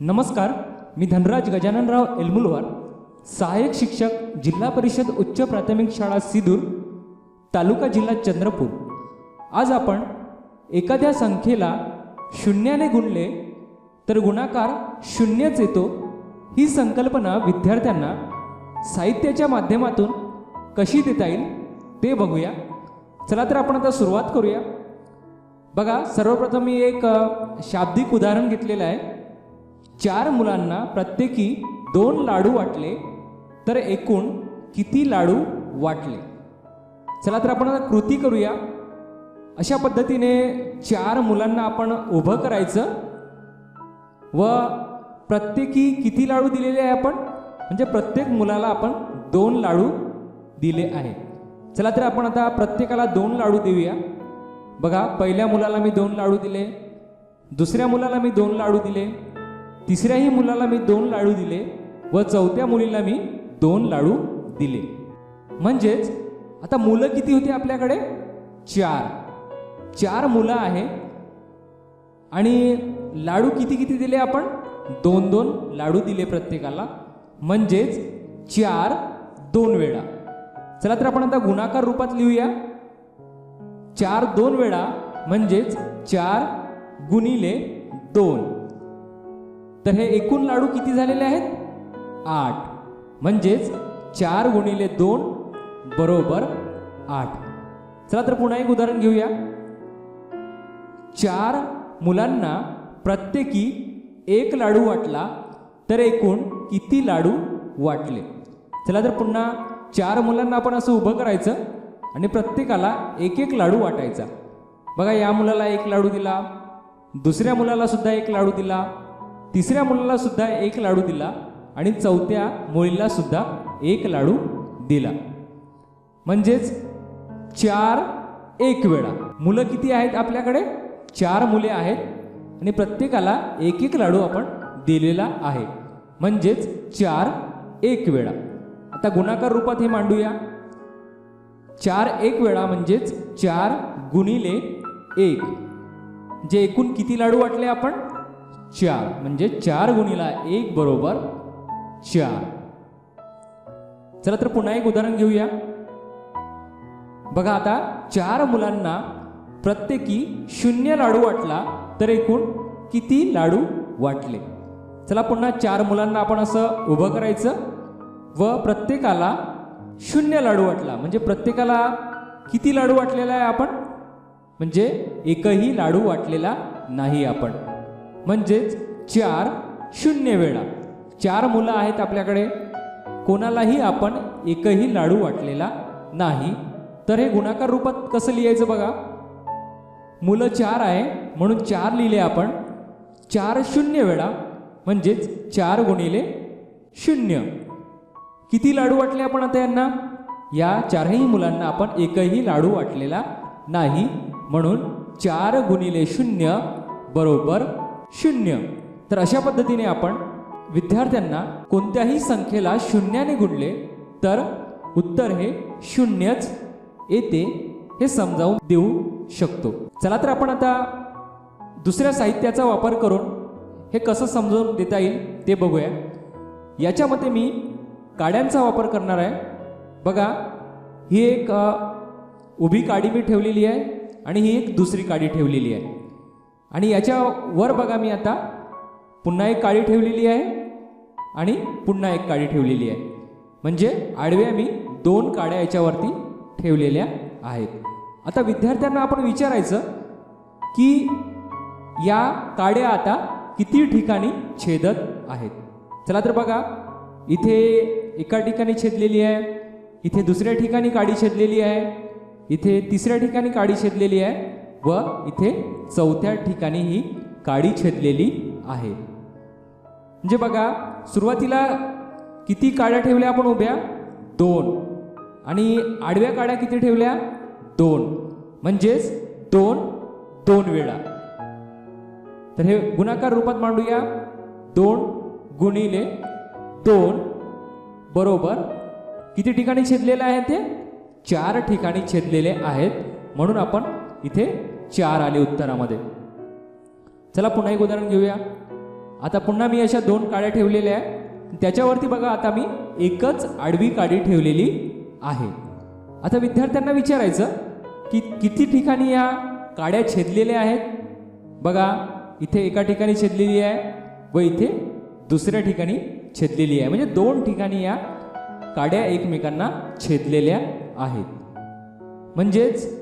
नमस्कार मी धनराज गजाननराव एलमुलवार सहाय्यक शिक्षक जिल्हा परिषद उच्च प्राथमिक शाळा सिदूर तालुका जिल्हा चंद्रपूर. आज आपण एखाद्या संख्येला शून्याने गुणले तर गुणाकार शून्यच येतो ही संकल्पना विद्यार्थ्यांना साहित्याच्या माध्यमातून कशी देता येईल ते बघूया. चला तर आपण आता सुरुवात करूया. बघा सर्वप्रथम मी एक शाब्दिक उदाहरण घेतलेलं आहे. चार मुलांना प्रत्येकी दोन लाडू वाटले तर एकूण किती लाडू वाटले? चला तर आपण आता कृती करूया. अशा पद्धतीने चार मुलांना आपण उभं करायचं व प्रत्येकी किती लाडू दिलेले आहे आपण? म्हणजे प्रत्येक मुलाला आपण दोन लाडू दिले आहे. चला तर आपण आता प्रत्येकाला दोन लाडू देऊया. बघा पहिल्या मुलाला मी दोन लाडू दिले दुसऱ्या मुलाला मी दोन लाडू दिले तिसऱ्याही मुलाला मी दोन लाडू दिले व चौथ्या मुलीला मी दोन लाडू दिले. म्हणजेच आता मुलं किती होती आपल्याकडे? चार. चार मुलं आहे. आणि लाडू किती किती दिले आपण? दोन दोन लाडू दिले प्रत्येकाला. म्हणजेच चार दोन वेळा. चला तर आपण आता गुणाकार रूपात लिहूया. चार दोन वेळा म्हणजेच चार गुणिले दोन. तर हे एकूण लाडू किती झालेले आहेत? आठ. म्हणजेच चार गुणिले दोन बरोबर आठ. चला तर पुन्हा एक उदाहरण घेऊया. चार मुलांना प्रत्येकी एक लाडू वाटला तर एकूण किती लाडू वाटले? चला तर पुन्हा चार मुलांना आपण असं उभं करायचं आणि प्रत्येकाला एक एक लाडू वाटायचा. बघा या मुलाला एक लाडू दिला दुसऱ्या मुलाला सुद्धा एक लाडू दिला तिसऱ्या मुलाला सुद्धा एक लाडू दिला आणि चौथ्या मुलीला सुद्धा एक लाडू दिला. म्हणजेच चार एक वेळा. मुलं किती आहेत आपल्याकडे? चार मुले आहेत आणि प्रत्येकाला एक एक लाडू आपण दिलेला आहे. म्हणजेच चार एक वेळा. आता गुणाकार रूपात हे मांडूया. चार एक वेळा म्हणजेच चार गुणिले एक. जे एकूण किती लाडू वाटले आपण? चार. म्हणजे चार गुणिला एक बरोबर चार. चला तर पुन्हा एक उदाहरण घेऊया. बघा आता चार मुलांना प्रत्येकी शून्य लाडू वाटला तर एकूण किती लाडू वाटले? चला पुन्हा चार मुलांना आपण असं उभं करायचं. व प्रत्येकाला शून्य लाडू वाटला. म्हणजे प्रत्येकाला किती लाडू वाटलेला आहे आपण? म्हणजे एकही लाडू वाटलेला नाही आपण. म्हणजेच चार शून्य वेळा. चार मुलं आहेत आपल्याकडे. कोणालाही आपण एकही लाडू वाटलेला नाही. तर हे गुणाकार रूपात कसं लिहायचं बघा? मुलं चार आहे म्हणून चार लिहिले आपण. चार शून्य वेळा. म्हणजेच चार गुणिले शून्य. किती लाडू वाटले आपण आता यांना? या चारही मुलांना आपण एकही लाडू वाटलेला नाही. म्हणून चार गुणिले शून्य बरोबर शून्य. तर अशा पद्धतीने आपण विद्यार्थ्यांना कोणत्याही संख्येला शून्याने गुणले तर उत्तर हे शून्यच येते हे समजावून देऊ शकतो. चला तर आपण आता दुसऱ्या साहित्याचा वापर करून हे कसं समजावून देता येईल ते बघूया. याच्यामध्ये मी काड्यांचा वापर करणार आहे. बघा ही एक उभी काडी मी ठेवलेली आहे आणि ही एक दुसरी काडी ठेवलेली आहे. आणि याच्या वर बघा मी आता पुन्हा एक काडी ठेवलेली आहे आणि पुन्हा एक काडी ठेवलेली आहे. म्हणजे आडव्या मी दोन काड्या याच्यावरती ठेवलेल्या आहेत. आता विद्यार्थ्यांना आपण विचारायचं की या काड्या आता किती ठिकाणी छेदत आहेत? चला तर बघा इथे एका ठिकाणी छेदलेली आहे इथे दुसऱ्या ठिकाणी काडी छेदलेली आहे इथे तिसऱ्या ठिकाणी काडी छेदलेली आहे व इथे चौथ्या ठिकाणी ही काडी छेदलेली आहे. म्हणजे बघा सुरुवातीला किती काड्या ठेवल्या आपण उभ्या? दोन. आणि आडव्या काड्या किती ठेवल्या? दोन. म्हणजेच दोन दोन वेळा. तर हे गुणाकार रूपात मांडूया. दोन गुणिले दोन बरोबर? किती ठिकाणी छेदलेलं आहे ते? चार ठिकाणी छेदलेले आहेत. म्हणून आपण इथे चार आले उत्तरामध्ये. चला पुन्हा एक उदाहरण घेऊया. आता पुन्हा मी अशा दोन काड्या ठेवलेल्या आहे त्याच्यावरती बघा आता मी एकच आडवी काडी ठेवलेली आहे. आता विद्यार्थ्यांना विचारायचं की किती ठिकाणी या काड्या छेदलेल्या आहेत? बघा इथे एका ठिकाणी छेदलेली आहे व इथे दुसऱ्या ठिकाणी छेदलेली आहे. म्हणजे दोन ठिकाणी या काड्या एकमेकांना छेदलेल्या आहेत. म्हणजेच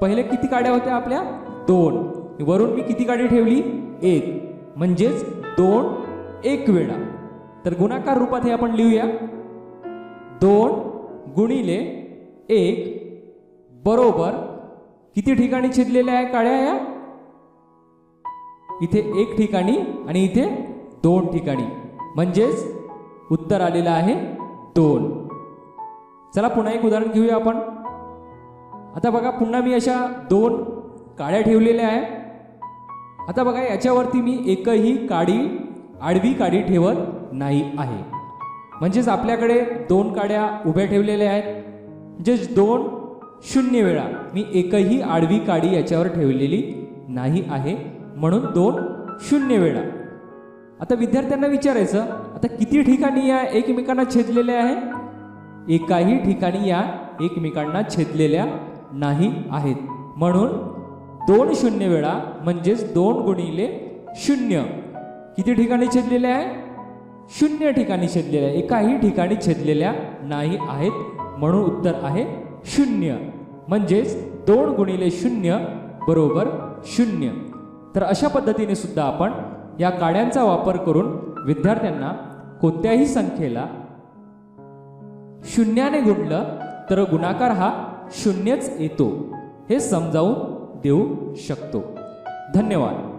पहिले किती काड्या होत्या आपल्या? दोन. वरून मी किती काडी ठेवली? एक. म्हणजेच दोन एक वेळा. तर गुणाकार रूपात हे आपण लिहूया. दोन गुणिले एक बरोबर किती ठिकाणी छेदलेल्या आहे काड्या या? इथे एक ठिकाणी आणि इथे दोन ठिकाणी. म्हणजेच उत्तर आलेलं आहे दोन. चला पुन्हा एक उदाहरण घेऊया आपण. आता बघा पुन्हा मी अशा दोन काड्या ठेवलेल्या आहे आता बघा याच्यावरती मी एकही काडी आडवी काडी ठेवत नाही आहे. म्हणजेच आपल्याकडे दोन काड्या उभ्या ठेवलेल्या आहेत. म्हणजेच दोन शून्य वेळा मी एकही आडवी काडी याच्यावर ठेवलेली नाही आहे. म्हणून दोन शून्य वेळा. आता विद्यार्थ्यांना विचारायचं आता किती ठिकाणी या एकमेकांना छेदलेल्या आहे एकाही ठिकाणी या एकमेकांना छेदलेल्या नाही आहेत. म्हणून दोन शून्य वेळा म्हणजेच दोन गुणिले शून्य. किती ठिकाणी छेदलेल्या आहे शून्य ठिकाणी छेदलेल्या आहे एकाही ठिकाणी छेदलेल्या नाही आहेत. म्हणून उत्तर आहे शून्य. म्हणजेच दोन गुणिले शून्य बरोबर शून्य. तर अशा पद्धतीने सुद्धा आपण या काड्यांचा वापर करून विद्यार्थ्यांना कोणत्याही संख्येला शून्याने गुणलं तर गुणाकार हा शून्यच येतो. हे समजावून देऊ शकतो. धन्यवाद.